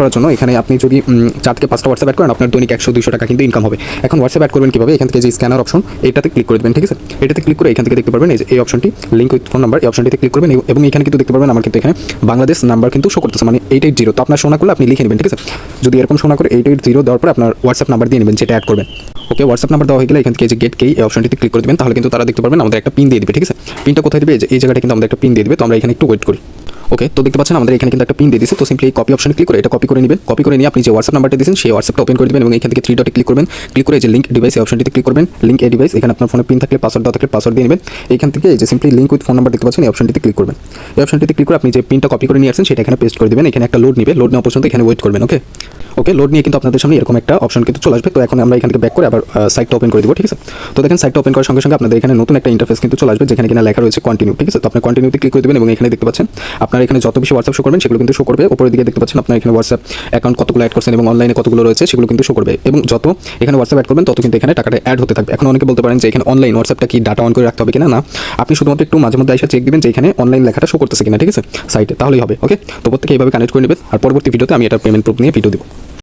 করার জন্য এখানে আপনি যদি চার থেকে পাঁচটা হোয়াটসঅ্যাপ অ্যাড করেন, আপনার দৈনিক একশো দুশো টাকা কিন্তু ইনকাম হবে। এখন হোয়াটসঅ্যাপ অ্যাড করবেন কীভাবে? এখান থেকে যে স্ক্যানার অপশন এটাতে ক্লিক করে দেবেন, ঠিক আছে? এটাতে ক্লিক করে এখান থেকে দেখতে পারবেন এই অপশনটি লিঙ্ক উইথ ফোন নাম্বার এই অপশনটিতে ক্লিক করবেন এবং- এখানে কিন্তু দেখতে পারবেন আমার কিন্তু এখানে বাংলাদেশ নাম্বার কিন্তু শো করতেছে মানে এইট এইট জিরো তো আপনার শোনা করলে আপনি লিখে নেবেন, ঠিক আছে? যদি এরকম শোনা করে এইট এইট জিরো দেওয়ার পরে আপনার হোয়াটসঅ্যাপ নাম্বার দিয়ে নেবেন, যেটা অ্যাড করবেন। ওকে হোয়াটসঅ্যাপ নাম্বার দেওয়া হয়ে গেলে এখান থেকে যে গেট কেই এই অপশনটিতে ক্লিক করে দেবেন, তাহলে কিন্তু তারা দেখতে পারবেন আমাদের একটা পিন দিয়ে দিবে, ঠিক আছে? পিনটা কোথায় দিবে? এই জায়গাটা কিন্তু আমাদের একটা পিন দিয়ে দিবে, তো আমরা এখানে একটু ওয়েট করি। ওকে তো দেখতে পাচ্ছেন আমাদের এখানে কিন্তু একটা পিন দিয়ে দিয়েছে। তো সিম্পলি এই কপি অপশনে ক্লিক করে এটা কপি করে নেবেন কপি করে নিয়ে আপনি যে হোয়াটসঅ্যাপ নাম্বারটা দিয়েছেন, সেই হোয়াটসঅ্যাপটা ওপেন করে দেবেন এবং এখান থেকে থ্রি ডটে ক্লিক করবেন। ক্লিক করে যে লিঙ্ক ডিভাইস এই অপশনটিতে ক্লিক করবেন। লিঙ্ক এ ডিভাইস এখানে আপনার ফোনে পিন থাকলে পাসওয়ার্ড দেওয়া থাকলে পাসওয়ার্ড দিয়ে নেবেন। এখান থেকে যে simply link with phone number দেখতে পাচ্ছেন, এই অপশনটিতে ক্লিক করবেন। এই অপশনটিতে ক্লিক করে আপনি যে পিনটা কপি করে নিয়ে আসেন সেটা এখানে পেস্ট করে দেবেন। এখানে একটা লোড নেবে। লোড নেওয়া পর্যন্ত এখানে ওয়েট করবেন ওকে ওকে লোড নিয়ে কিন্তু আপনাদের সামনে এরকম একটা অপশন কিন্তু চলে আসবে। তো এখন আমরা এখান থেকে ব্যাক করে আবার সাইটটা ওপেন করে দিব, ঠিক আছে? তো দেখেন সাইটটা ওপেন করার সঙ্গে সঙ্গে আপনাদের এখানে নতুন একটা ইন্টারফেস কিন্তু চলে আসবে, যেখানে কিনা লেখা রয়েছে কন্টিনিউ ঠিক আছে? তো আপনি কন্টিনিউতে ক্লিক করে দেবেন এবং এখানে দেখতে পাচ্ছেন, আপনার এখানে যত বেশি হোয়াটসঅ্যাপ শো করবেন, সেগুলো কিন্তু শো করবে। উপরের দিকে দেখতে পাচ্ছেন আপনার এখানে হোয়াটসঅ্যাপ অ্যাকাউন্ট কতগুলো অ্যাড করছেন এবং অনলাইনে কতগুলো রয়েছে, সেগুলো কিন্তু শো করবে। এবং যত এখানে হোয়াটসঅ্যাপ অ্যাড করবেন, তত কিন্তু এখানে টাকাটা অ্যাড হতে থাকবে। এখন অনেকে বলতে পারেন যে এখানে অনলাইন হোয়াটসঅ্যাপটা কি ডাটা অন করে রাখতে হবে কিনা? না, আপনি শুধুমাত্র একটু মাঝে মধ্যে এসে চেক দিবেন যে এখানে অনলাইন লেখাটা শো করতেছে কিনা, ঠিক আছে? সাইটে তাহলেই হবে ওকে তো প্রত্যেকে এইভাবে কানেক্ট করে নেবেন। আর পরবর্তী ভিডিওতে আমি এটা পেমেন্ট প্রুফ নিয়ে ভিডিও দেবো।